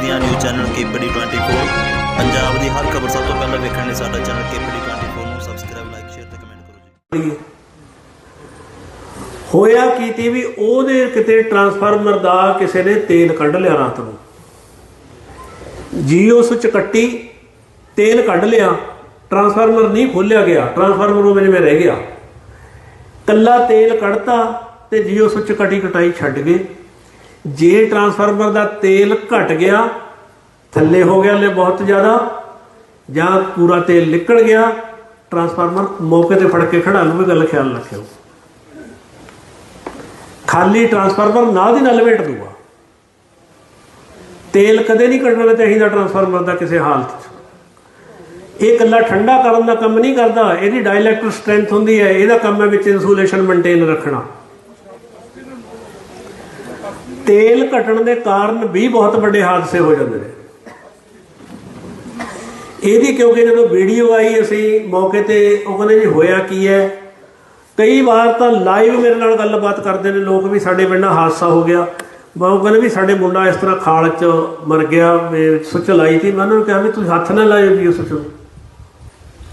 ਪੰਜਾਬ ਦੀਆਂ news channel KPD 24 Punjab ਦੀ ਹਰ ਖਬਰ ਸਭ ਤੋਂ ਪਹਿਲਾਂ ਵੇਖਣ ਲਈ ਸਾਡਾ ਚੈਨਲ ਕੇਪੀਡੀ 24 ਨੂੰ ਸਬਸਕ੍ਰਾਈਬ ਲਾਈਕ ਸ਼ੇਅਰ ਤੇ ਕਮੈਂਟ ਕਰੋ ਜੀ। ਹੋਇਆ ਕੀ ਤੀ ਵੀ ਉਹਦੇ ਕਿਤੇ ਟਰਾਂਸਫਾਰਮਰ ਦਾ ਕਿਸੇ ਨੇ ਤੇਲ ਕੱਢ ਲਿਆ ਰਾਤ ਨੂੰ? ਜੀਓ ਸੁੱਚ ਕੱਟੀ, ਤੇਲ ਕੱਢ ਲਿਆ ਟਰਾਂਸਫਾਰਮਰ ਨਹੀਂ ਖੋਲਿਆ ਗਿਆ ਟਰਾਂਸਫਾਰਮਰ ਉਹ ਮੇਰੇ ਰਹਿ ਗਿਆ। ਕੱਲਾ ਤੇਲ ਕੱਢਤਾ ਤੇ ਜੀਓ ਸੁੱਚ ਕਟੀ ਕਟਾਈ ਛੱਡ ਗਏ। ਜੇ ਟਰਾਂਸਫਾਰਮਰ ਦਾ ਤੇਲ ਘਟ ਗਿਆ, ਥੱਲੇ ਹੋ ਗਿਆ ਲੈ ਬਹੁਤ ਜ਼ਿਆਦਾ, ਜਾਂ ਪੂਰਾ ਤੇਲ ਨਿਕਲ ਗਿਆ ਟਰਾਂਸਫਾਰਮਰ ਮੌਕੇ ਤੇ ਫੜ ਕੇ ਖੜਾ ਲਵੇ ਗੱਲ ਖਿਆਲ ਰੱਖਿਓ। ਖਾਲੀ ਟਰਾਂਸਫਾਰਮਰ ਨਾਲ ਦੀ ਨਾਲ ਲਪੇਟ ਦੂਗਾ। ਤੇਲ ਕਦੇ ਨਹੀਂ ਕੱਢਣਾ ਚਾਹੀਦਾ ਟਰਾਂਸਫਾਰਮਰ ਦਾ ਕਿਸੇ ਹਾਲਤ 'ਚ। ਇਹ ਇਕੱਲਾ ਠੰਡਾ ਕਰਨ ਦਾ ਕੰਮ ਨਹੀਂ ਕਰਦਾ, ਇਹਦੀ ਡਾਇਲੈਕਟ੍ਰਿਕ ਸਟਰੈਂਥ ਹੁੰਦੀ ਹੈ, ਇਹਦਾ ਕੰਮ ਹੈ ਵਿੱਚ ਇਨਸੂਲੇਸ਼ਨ ਮੇਨਟੇਨ ਰੱਖਣਾ। ਤੇਲ ਘਟਣ ਦੇ ਕਾਰਨ ਵੀ ਬਹੁਤ ਵੱਡੇ ਹਾਦਸੇ ਹੋ ਜਾਂਦੇ ਨੇ। ਇਹਦੀ ਕਿਉਂਕਿ ਜਦੋਂ ਵੀਡੀਓ ਆਈ ਅਸੀਂ ਮੌਕੇ ਤੇ ਉਹ ਕਹਿੰਦੇ ਜੀ ਹੋਇਆ ਕੀ ਹੈ? ਕਈ ਵਾਰ ਤਾਂ ਲਾਈਵ ਮੇਰੇ ਨਾਲ ਗੱਲਬਾਤ ਕਰਦੇ ਨੇ, ਲੋਕ ਵੀ ਸਾਡੇ ਪਿੰਡ ਹਾਦਸਾ ਹੋ ਗਿਆ। ਮੈਂ ਉਹ ਕਹਿੰਦੇ ਵੀ ਸਾਡੇ ਮੁੰਡਾ ਇਸ ਤਰ੍ਹਾਂ ਖਾਲ 'ਚ ਮਰ ਗਿਆ ਮੈਂ ਸੁੱਚ ਲਾਈ ਸੀ ਮੈਂ ਉਹਨਾਂ ਨੂੰ ਕਿਹਾ ਵੀ ਤੁਸੀਂ ਹੱਥ ਨਾ ਲਾਇਓ ਜੀਓ ਸੁੱਚ।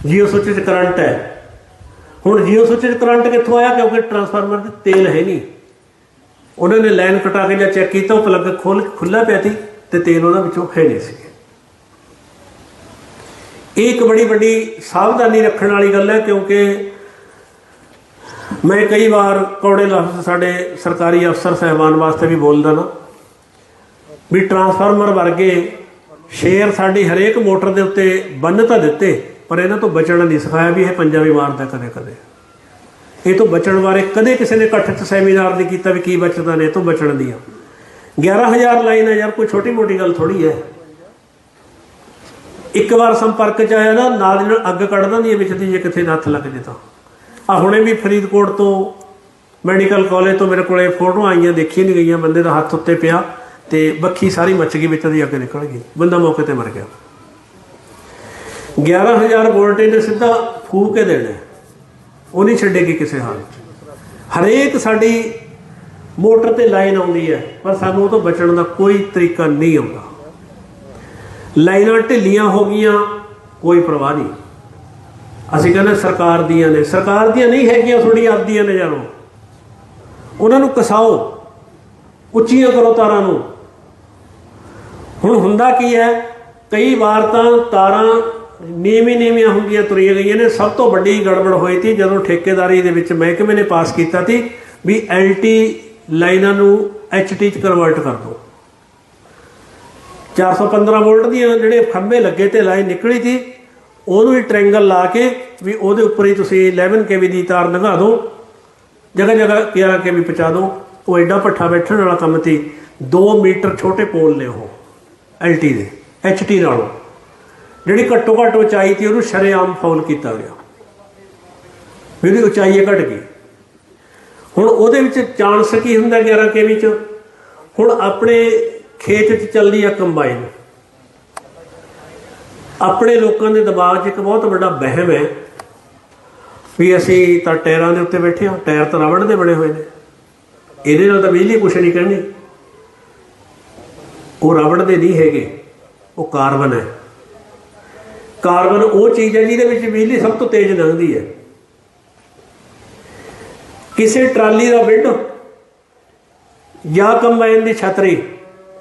ਜੀਓ ਸੁੱਚ 'ਚ ਕਰੰਟ ਹੈ। ਹੁਣ ਜੀਓ ਸੁੱਚ 'ਚ ਕਰੰਟ ਕਿੱਥੋਂ ਆਇਆ? ਕਿਉਂਕਿ ਟਰਾਂਸਫਾਰਮਰ 'ਚ ਤੇਲ ਹੈ ਨਹੀਂ। ਉਹਨਾਂ ਨੇ ਲਾਈਨ ਕਟਾ ਕੇ ਜਾਂ ਚੈੱਕ ਕੀਤਾ, ਉਹ ਪਲੱਗ ਖੋਲ ਖੁੱਲਾ ਪਿਆ ਸੀ ਤੇ ਤੇਲ ਉਹਦਾ ਵਿੱਚੋਂ ਹੈ ਨਹੀਂ ਸੀ। ਇਹ ਇੱਕ ਬੜੀ ਵੱਡੀ ਸਾਵਧਾਨੀ ਰੱਖਣ ਵਾਲੀ ਗੱਲ ਹੈ ਕਿਉਂਕਿ ਮੈਂ ਕਈ ਵਾਰ ਕੌੜੇ ਲਫ਼ਜ਼ ਸਾਡੇ ਸਰਕਾਰੀ ਅਫਸਰ ਸਹਿਬਾਨ ਵਾਸਤੇ ਵੀ ਬੋਲਦਾ ਨਾ ਵੀ ਟਰਾਂਸਫਾਰਮਰ ਵਰਗੇ ਸ਼ੇਰ ਸਾਡੀ ਹਰੇਕ ਮੋਟਰ ਦੇ ਉੱਤੇ ਬੰਨ ਤਾਂ ਦਿੱਤੇ, ਪਰ ਇਹਨਾਂ ਤੋਂ ਬਚਣਾ ਨਹੀਂ ਸਿਖਾਇਆ ਵੀ ਇਹ ਪੰਜਾ ਵੀ ਮਾਰਦਾ ਕਦੇ ਕਦੇ ਇਹ ਤੋਂ ਬਚਣ ਬਾਰੇ ਕਦੇ ਕਿਸੇ ਨੇ ਇਕੱਠ ਸੈਮੀਨਾਰ ਨਹੀਂ ਕੀਤਾ ਵੀ ਕੀ ਬਚਦਾ ਨੇ, ਇਹ ਤੋਂ ਬਚਣ ਦੀਆਂ 11000 ਲਾਈਨ ਹੈ ਯਾਰ, ਕੋਈ ਛੋਟੀ ਮੋਟੀ ਗੱਲ ਥੋੜੀ ਹੈ। ਇੱਕ ਵਾਰ ਸੰਪਰਕ 'ਚ ਆਇਆ ਨਾ, ਨਾਲ ਦੀ ਨਾਲ ਅੱਗ ਕੱਢ ਦਿੰਦੀ ਹੈ ਵਿੱਚ ਦੀ, ਜੇ ਕਿੱਥੇ ਨੱਥ ਲੱਗ ਜੇ ਤਾਂ। ਆ ਹੁਣੇ ਵੀ ਫਰੀਦਕੋਟ ਤੋਂ ਮੈਡੀਕਲ ਕਾਲਜ ਤੋਂ ਮੇਰੇ ਕੋਲੇ ਫੋਟੋਆਂ ਆਈਆਂ ਦੇਖੀ ਨਹੀਂ ਗਈਆਂ, ਬੰਦੇ ਦਾ ਹੱਥ ਉੱਤੇ ਪਿਆ ਤੇ ਬੱਖੀ ਸਾਰੀ ਮੱਚ ਗਈ, ਵਿੱਚ ਦੀ ਅੱਗ ਨਿਕਲ ਗਈ। ਬੰਦਾ ਮੌਕੇ ਤੇ ਮਰ ਗਿਆ। 11000 ਵੋਲਟੇਜ ਨੇ ਸਿੱਧਾ ਫੂਕ ਕੇ ਦੇਣਾ। ਉਹ ਨਹੀਂ ਛੱਡੇਗੀ ਕਿਸੇ ਹਾਲ 'ਚ। ਹਰੇਕ ਸਾਡੀ ਮੋਟਰ ਤੇ ਲਾਈਨ ਆਉਂਦੀ ਹੈ, ਪਰ ਸਾਨੂੰ ਉਹ ਤੋਂ ਬਚਣ ਦਾ ਕੋਈ ਤਰੀਕਾ ਨਹੀਂ ਆਉਂਦਾ। ਲਾਈਨਾਂ ਢਿੱਲੀਆਂ ਹੋ ਗਈਆਂ, ਕੋਈ ਪਰਵਾਹ ਨਹੀਂ। ਅਸੀਂ ਕਹਿੰਦੇ ਸਰਕਾਰ ਦੀਆਂ ਨੇ। ਸਰਕਾਰ ਦੀਆਂ ਨਹੀਂ ਹੈਗੀਆਂ ਥੋੜੀ ਆਪਦੀਆਂ ਨੇ ਜਾਨੋ ਉਹਨਾਂ ਨੂੰ ਕਸਾਓ, ਉੱਚੀਆਂ ਕਰੋ ਤਾਰਾਂ ਨੂੰ। ਹੁਣ ਹੁੰਦਾ ਕੀ ਹੈ, ਕਈ ਵਾਰ ਤਾਂ ਤਾਰਾਂ ਨੀਵੀਂ ਨੀਵੀਆਂ ਹੁੰਦੀਆਂ ਤੁਰੀਆਂ ਗਈਆਂ ਨੇ। ਸਭ ਤੋਂ ਵੱਡੀ ਗੜਬੜ ਹੋਈ ਸੀ ਜਦੋਂ ਠੇਕੇਦਾਰੀ ਦੇ ਵਿੱਚ ਮਹਿਕਮੇ ਨੇ ਪਾਸ ਕੀਤਾ ਸੀ ਵੀ ਐਲਟੀ ਲਾਈਨਾਂ ਨੂੰ ਐਚਟੀ ਚ ਕਨਵਰਟ ਕਰ ਦਿਓ 415 ਵੋਲਟ ਦੀਆਂ ਜਿਹੜੇ ਖੰਭੇ ਲੱਗੇ ਤੇ ਲਾਈਨ ਨਿਕਲੀ ਸੀ ਉਹਨੂੰ ਹੀ ਟ੍ਰਾਇੰਗਲ ਲਾ ਕੇ ਵੀ ਉਹਦੇ ਉੱਪਰ ਹੀ ਤੁਸੀਂ 11 ਕੇਵੀ ਦੀ ਤਾਰ ਲੰਘਾ ਦਿਓ ਜਗ੍ਹਾ ਜਗ੍ਹਾ 11 ਕੇਵੀ ਪਹੁੰਚਾ ਦਿਓ ਉਹ ਐਡਾ ਪੱਠਾ ਬੈਠਣ ਵਾਲਾ ਕੰਮ ਸੀ 2 ਮੀਟਰ ਛੋਟੇ ਪੋਲ ਨੇ ਉਹ, ਐਲਟੀ ਦੇ, ਐਚਟੀ ਨਾਲੋਂ। ਜਿਹੜੀ ਘੱਟੋ ਘੱਟ ਉਚਾਈ ਸੀ ਉਹਨੂੰ ਸ਼ਰੇਆਮ ਫੌਲ ਕੀਤਾ ਗਿਆ। ਵੀ ਉਹਦੀ ਉਚਾਈ ਇਹ ਘਟ ਗਈ। ਹੁਣ ਉਹਦੇ ਵਿੱਚ ਚਾਂਸ ਕੀ ਹੁੰਦਾ 11 ਕੇਵੀ ਚ? ਹੁਣ ਆਪਣੇ ਖੇਤ 'ਚ ਚੱਲਦੀ ਆ ਕੰਬਾਈਨ। ਆਪਣੇ ਲੋਕਾਂ ਦੇ ਦਬਾਅ 'ਚ ਇੱਕ ਬਹੁਤ ਵੱਡਾ ਵਹਿਮ ਹੈ ਵੀ ਅਸੀਂ ਤਾਂ ਟਾਇਰਾਂ ਦੇ ਉੱਤੇ ਬੈਠੇ ਹਾਂ, ਟਾਇਰ ਤਾਂ ਰਬੜ ਦੇ ਬਣੇ ਹੋਏ ਨੇ। ਇਹਦੇ ਨਾਲ ਤਾਂ ਬਿਜਲੀ ਕੁਛ ਨਹੀਂ ਕਰਨੀ। ਉਹ ਰਬੜ ਦੇ ਨਹੀਂ ਹੈਗੇ, ਉਹ ਕਾਰਬਨ ਹੈ। ਕਾਰਬਨ ਉਹ ਚੀਜ਼ ਹੈ ਜਿਹਦੇ ਵਿੱਚ ਬਿਜਲੀ ਸਭ ਤੋਂ ਤੇਜ਼ ਲੰਘਦੀ ਹੈ। ਕਿਸੇ ਟਰਾਲੀ ਦਾ ਬਿੱਡ ਜਾਂ ਕੰਬਾਈਨ ਦੀ ਛਤਰੀ,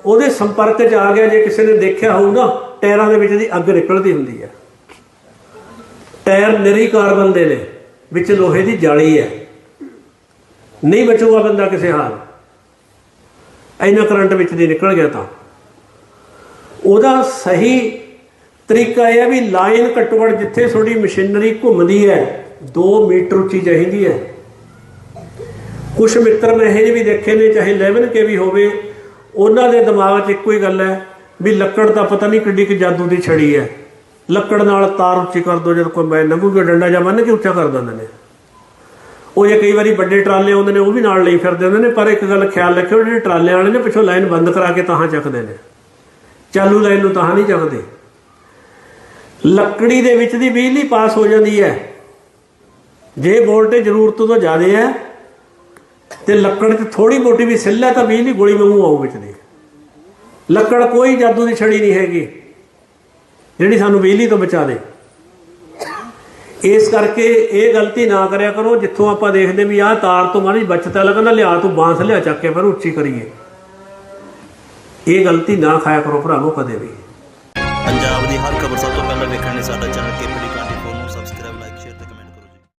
ਉਹਦੇ ਸੰਪਰਕ 'ਚ ਆ ਗਿਆ, ਜੇ ਕਿਸੇ ਨੇ ਦੇਖਿਆ ਹੋਊਗਾ, ਟਾਇਰਾਂ ਦੇ ਵਿੱਚ ਦੀ ਅੱਗ ਨਿਕਲਦੀ ਹੁੰਦੀ ਹੈ। ਟਾਇਰ ਨਿਰੀ ਕਾਰਬਨ ਦੇ ਨੇ, ਵਿੱਚ ਲੋਹੇ ਦੀ ਜਾਲੀ ਹੈ। ਨਹੀਂ ਬਚੂਗਾ ਬੰਦਾ ਕਿਸੇ ਹਾਲ। ਇੰਨਾ ਕਰੰਟ ਵਿੱਚ ਦੀ ਨਿਕਲ ਗਿਆ ਤਾਂ। ਉਹਦਾ ਸਹੀ ਤਰੀਕਾ ਇਹ ਹੈ ਵੀ ਲਾਈਨ ਘੱਟੋ ਘੱਟ ਜਿੱਥੇ ਤੁਹਾਡੀ ਮਸ਼ੀਨਰੀ ਘੁੰਮਦੀ ਹੈ 2 ਮੀਟਰ ਉੱਚੀ ਚਾਹੀਦੀ ਹੈ। ਕੁਝ ਮਿੱਤਰ ਮੈਂ ਇਹ ਜਿਹੇ ਵੀ ਦੇਖੇ ਨੇ, ਚਾਹੇ 11 ਕੇ ਵੀ ਹੋਵੇ, ਉਹਨਾਂ ਦੇ ਦਿਮਾਗ 'ਚ ਇੱਕੋ ਹੀ ਗੱਲ ਹੈ ਵੀ ਲੱਕੜ ਦਾ ਪਤਾ ਨਹੀਂ ਕਿੱਡੀ ਕਿ ਜਾਦੂ ਦੀ ਛੜੀ ਹੈ। ਲੱਕੜ ਨਾਲ ਤਾਰ ਉੱਚੀ ਕਰ ਦੋ ਜਦ ਕੋਈ ਮੈਂ ਲੰਘੂਗਾ, ਡੰਡਾ ਜਾਂ ਮੰਨ ਕੇ ਉੱਚਾ ਕਰ ਦਿੰਦੇ ਨੇ। ਉਹ ਜੇ ਕਈ ਵਾਰੀ ਵੱਡੇ ਟਰਾਲੇ ਆਉਂਦੇ ਨੇ, ਉਹ ਵੀ ਨਾਲ ਲਈ ਫਿਰਦੇ ਹੁੰਦੇ ਨੇ, ਪਰ ਇੱਕ ਗੱਲ ਖਿਆਲ ਰੱਖਿਓ, ਜਿਹੜੇ ਟਰਾਲੇ ਵਾਲੇ ਨੇ, ਪਿੱਛੋਂ ਲਾਈਨ ਬੰਦ ਕਰਾ ਕੇ ਤਾਹਾਂ ਚੱਕਦੇ ਨੇ। ਚਾਲੂ ਲਾਈਨ ਨੂੰ ਤਾਹਾਂ ਨਹੀਂ ਚੱਕਦੇ। ਲੱਕੜੀ ਦੇ ਵਿੱਚ ਦੀ ਬਿਜਲੀ ਪਾਸ ਹੋ ਜਾਂਦੀ ਹੈ। ਜੇ ਵੋਲਟੇਜ ਜ਼ਰੂਰਤ ਤੋਂ ਜ਼ਿਆਦਾ ਹੈ ਤੇ ਲੱਕੜ 'ਚ ਥੋੜੀ ਮੋਟੀ ਵੀ ਸਿੱਲ ਹੈ ਤਾਂ ਬਿਜਲੀ ਗੋਲੀ ਵਾਂਗੂ ਆਊ ਵਿੱਚ ਦੀ। ਲੱਕੜ ਕੋਈ ਜਾਦੂ ਦੀ ਛੜੀ ਨਹੀਂ ਹੈਗੀ, ਜਿਹੜੀ ਸਾਨੂੰ ਬਿਜਲੀ ਤੋਂ ਬਚਾ ਦੇ। ਇਸ ਕਰਕੇ ਇਹ ਗਲਤੀ ਨਾ ਕਰਿਆ ਕਰੋ, ਜਿੱਥੋਂ ਆਪਾਂ ਦੇਖਦੇ ਵੀ ਆਹ ਤਾਰ ਤੋਂ ਮਾਰੀ ਬਚਤਾ ਲੱਗਦਾ ਲਿਆ ਤੂੰ ਬਾਂਸ ਲਿਆ ਚੱਕ ਕੇ ਫਿਰ ਉੱਚੀ ਕਰੀਏ। ਇਹ ਗਲਤੀ ਨਾ ਖਾਇਆ ਕਰੋ ਭਰਾਵੋ ਕਦੇ ਵੀ। ਪੰਜਾਬ ਵੇਖਣ ਲਈ ਸਾਡਾ ਚੈਨਲ ਕੇ